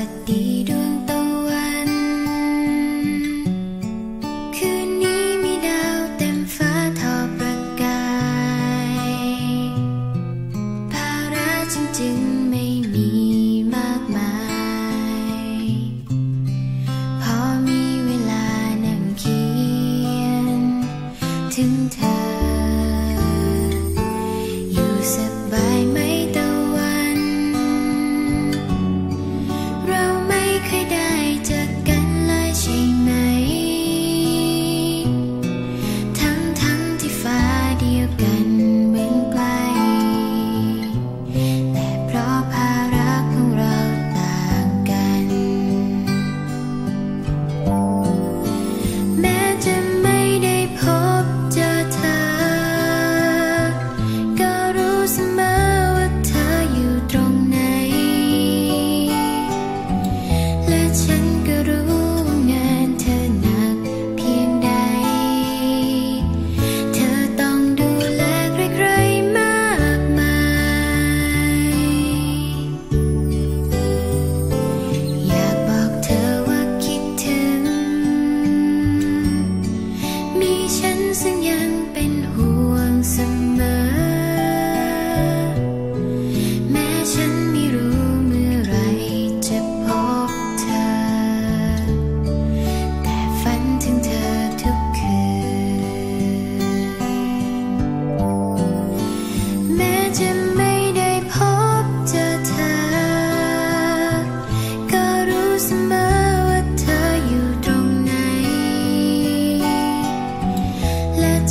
วัสดีดวงตะวัน คืนนี้มีดาวเต็มฟ้าทอประกายภาระจริงไม่มีมากมาย พอมีเวลานั่งเขียน ถึงเธอ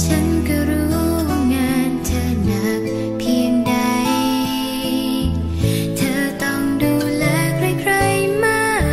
ฉัน